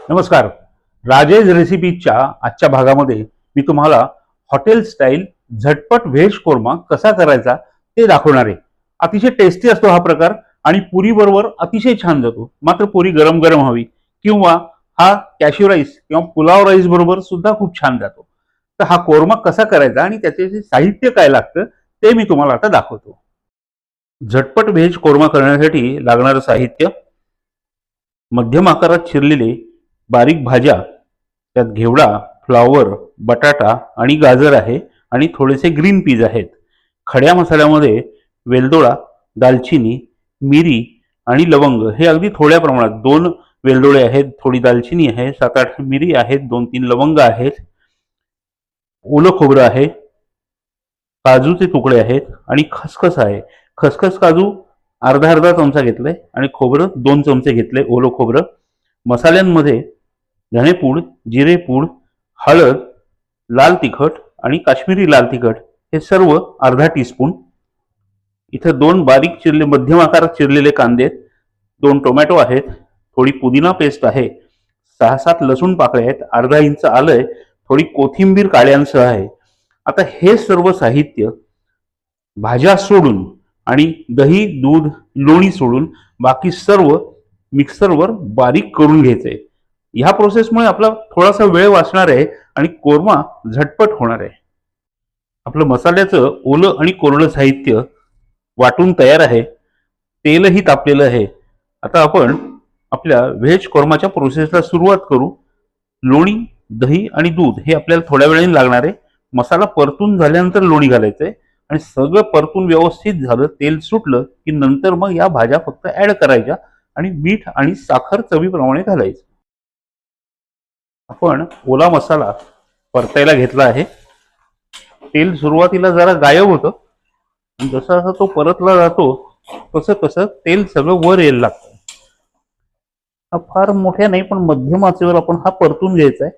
नमस्कार. राजेश रेसिपीच्या आजच्या भागामध्ये मी तुम्हाला हॉटेल स्टाईल झटपट व्हेज कोरमा कसा करायचा ते दाखवणार आहे. अतिशय टेस्टी असतो हा प्रकार आणि पुरी बरोबर अतिशय छान जातो. मात्र पुरी गरम गरम हवी किंवा हा कॅशिव राईस किंवा पुलाव राईस बरोबर सुद्धा खूप छान जातो. तर हा कोरमा कसा करायचा आणि त्याचे जे साहित्य काय लागतं ते मी तुम्हाला आता दाखवतो. झटपट व्हेज कोरमा करण्यासाठी लागणारं साहित्य मध्यम आकारात चिरलेले बारीक भाज्या त्यात घेवडा फ्लावर बटाटा आणि गाजर आहे आणि थोडेसे ग्रीन पीज आहेत. खड्या मसाल्यामध्ये वेलदोडा दालचिनी मिरी आणि लवंग हे अगदी थोड्या प्रमाणात दोन वेलदोडे आहेत थोडी दालचिनी आहे सात आठ मिरी आहेत दोन तीन लवंग आहेत ओलं खोबरं आहे काजूचे तुकडे आहेत आणि खसखस आहे. खसखस काजू अर्धा अर्धा चमचा घेतलाय आणि खोबरं दोन चमचे घेतले ओलं खोबरं. मसाल्यांमध्ये धणेपूड जिरेपूड हळद लाल तिखट आणि काश्मीरी लाल तिखट हे सर्व अर्धा टीस्पून इथं दोन बारीक चिरले मध्यम आकारात चिरलेले कांदे आहेत, दोन टोमॅटो आहेत. थोडी पुदिना पेस्ट आहे. सहा सात लसूण पाकळे आहेत. अर्धा इंच आलंय थोडी कोथिंबीर काळ्यांसह आहे. आता हे सर्व साहित्य भाज्या सोडून आणि दही दूध लोणी सोडून बाकी सर्व मिक्सरवर बारीक करून घ्यायचंय. ह्या प्रोसेसमुळे आपला थोडासा वेळ वाचणार आहे आणि कोरमा झटपट होणार आहे. आपलं मसाल्याचं ओलं आणि कोरडं साहित्य वाटून तयार आहे. तेलही तापलेलं आहे. आता आपण आपल्या व्हेज कोरमाच्या प्रोसेसला सुरुवात करू. लोणी दही आणि दूध हे आपल्याला थोड्या वेळाने लागणार आहे. मसाला परतून झाल्यानंतर लोणी घालायचं आहे. आणि सगळं परतून व्यवस्थित झालं तेल सुटलं की नंतर मग या भाज्या फक्त ऍड करायच्या आणि मीठ आणि साखर चवीप्रमाणे घालायचं. आपण ओला मसाला परतायला घेतला आहे. तेल सुरुवातीला जरा गायब होतं. जसा जसा तो परतला जातो तसं तसं तेल सगळं वर यायला लागतं. हा फार मोठ्या नाही पण मध्यम आचेवर आपण हा परतून घ्यायचा आहे.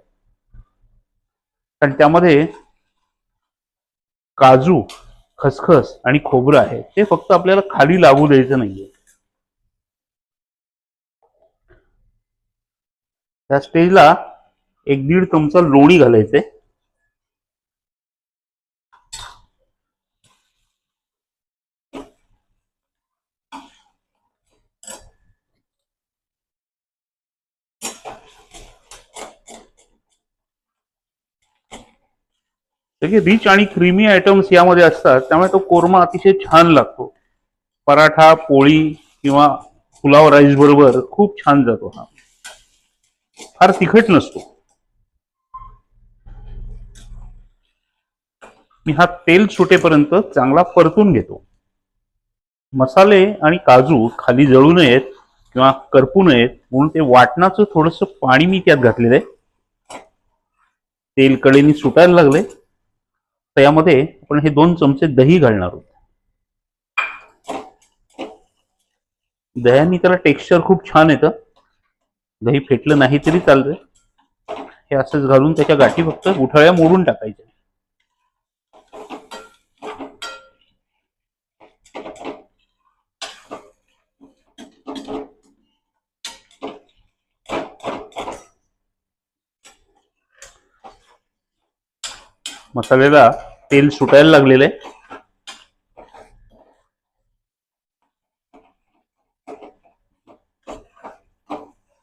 कारण त्यामध्ये काजू खसखस आणि खोबरं आहे. ते फक्त आपल्याला खाली लागू द्यायचं नाहीये. त्या स्टेजला एक दीड चमचा लोणी घालायचे. रिच आणि क्रीमी आयटम्स यामध्ये असतात त्यामुळे तो कोरमा अतिशय छान लागतो. पराठा पोळी किंवा पुलाव राईस बरोबर खूप छान जातो हा. फार तिखट नसतो. मी हा तेल सुटेपर्यंत चांगला परतून घेतो. मसाले आणि काजू खाली जळू नयेत किंवा करपू नयेत म्हणून ते वाटणाचं थोडस पाणी मी त्यात घातलेलं आहे. तेल कडेने सुटायला लागले. तर यामध्ये आपण हे दोन चमचे दही घालणार आहोत. दह्यानी त्याला टेक्स्चर खूप छान येतं. दही फेटलं नाही तरी चालतंय. हे असंच घालून त्याच्या गाठी फक्त उठाळ्या मोडून टाकायच्या. मसाल्याला तेल सुटायला लागलेलं आहे.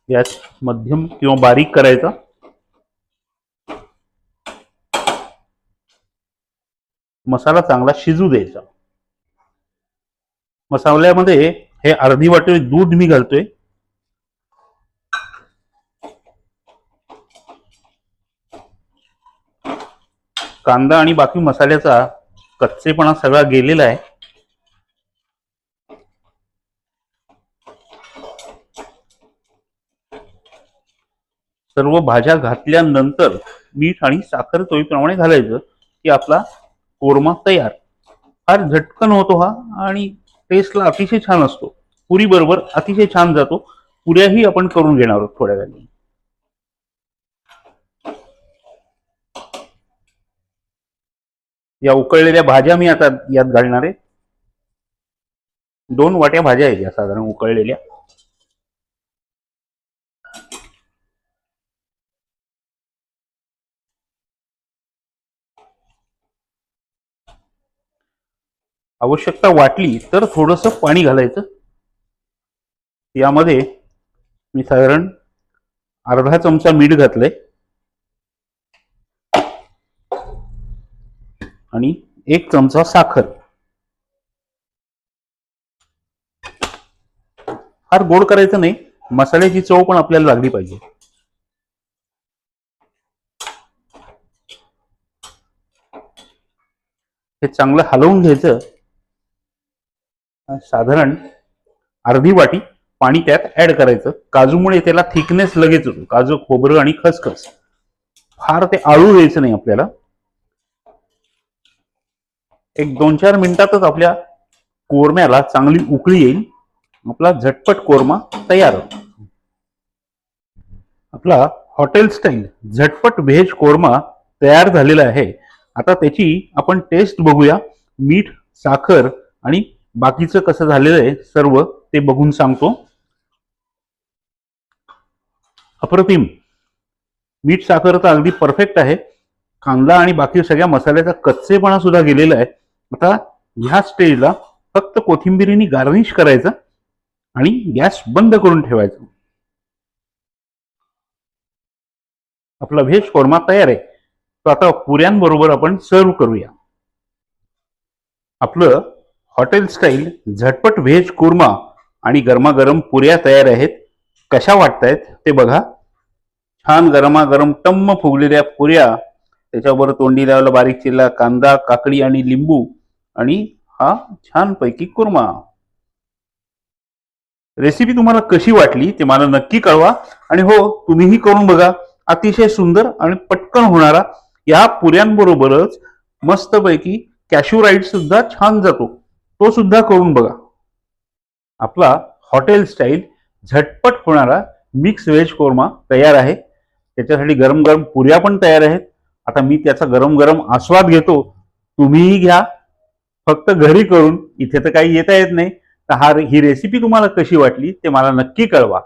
गॅस मध्यम किंवा बारीक करायचा. मसाला चांगला शिजू द्यायचा. मसाल्यामध्ये हे अर्धी वाटी दूध मी घालतोय. कांदा आणि बाकी मसाल्याचा कच्चेपणा सगळा गेलेला आहे. सर्व भाज्या घातल्यानंतर मीठ आणि साखर चवीप्रमाणे घालायचं की आपला कोरमा तयार. फार झटकन होतो हा आणि टेस्टला अतिशय छान असतो. पुरी बरोबर अतिशय छान जातो. पुऱ्याही आपण करून घेणार आहोत थोड्या वेळाने. या उकळलेल्या भाज्या मी आता यात घालणार आहे. दोन वाट्या भाज्या आहेत या साधारण उकळलेल्या. आवश्यकता वाटली तर थोडस पाणी घालायचं. यामध्ये मी साधारण अर्धा चमचा मीठ घातलंय. आणि एक चमचा साखर. फार गोड करायचं नाही मसाल्याची चव पण आपल्याला लागली पाहिजे. हे चांगलं हलवून घ्यायचं. साधारण अर्धी वाटी पाणी त्यात ऍड करायचं. काजूमुळे त्याला थिकनेस लगेच होतो काजू खोबरं आणि खसखस. फार ते आळू द्यायचं नाही आपल्याला. एक दोन चार मिनिटातच आपल्या कोरम्याला चांगली उकळी येईल. आपला झटपट कोरमा तयार आपला हॉटेल स्टाईल झटपट व्हेज कोरमा तयार झालेला आहे. आता त्याची आपण टेस्ट बघूया. मीठ साखर आणि बाकीचं कसं झालेलं आहे सर्व ते बघून सांगतो. अप्रतिम. मीठ साखर तर अगदी परफेक्ट आहे. कांदा आणि बाकी सगळ्या मसाल्याचा कच्चेपणा सुद्धा गेलेला आहे. आता ह्या स्टेजला फक्त कोथिंबिरीने गार्निश करायचं आणि गॅस बंद करून ठेवायचं. आपला व्हेज कोरमा तयार आहे. तो आता पुऱ्यांबरोबर आपण सर्व करूया. आपलं हॉटेल स्टाईल झटपट व्हेज कोरमा आणि गरमागरम पुऱ्या तयार आहेत. कशा वाटतायत ते बघा. छान गरमागरम टम्म फुगलेल्या पुऱ्या. त्याच्यावर तोंडी लावला बारीक चिरला कांदा काकडी आणि लिंबू. आणि हा छानपैकी कुर्मा. रेसिपी तुम्हाला कशी वाटली ते मला नक्की कळवा. आणि हो तुम्हीही करून बघा. अतिशय सुंदर आणि पटकन होणारा या पुऱ्यांबरोबरच मस्तपैकी कॅशू राईड सुद्धा छान जातो. तो सुद्धा करून बघा. आपला हॉटेल स्टाईल झटपट होणारा मिक्स व्हेज कोरमा तयार आहे. त्याच्यासाठी गरम गरम पुऱ्या पण तयार आहेत. आता मी त्याचा गरम गरम आस्वाद घेतो. तुम्हीही घ्या. फक्त घरी करून इथे तर काही येता येत नाही. तर हा ही रेसिपी तुम्हाला कशी वाटली ते मला नक्की कळवा.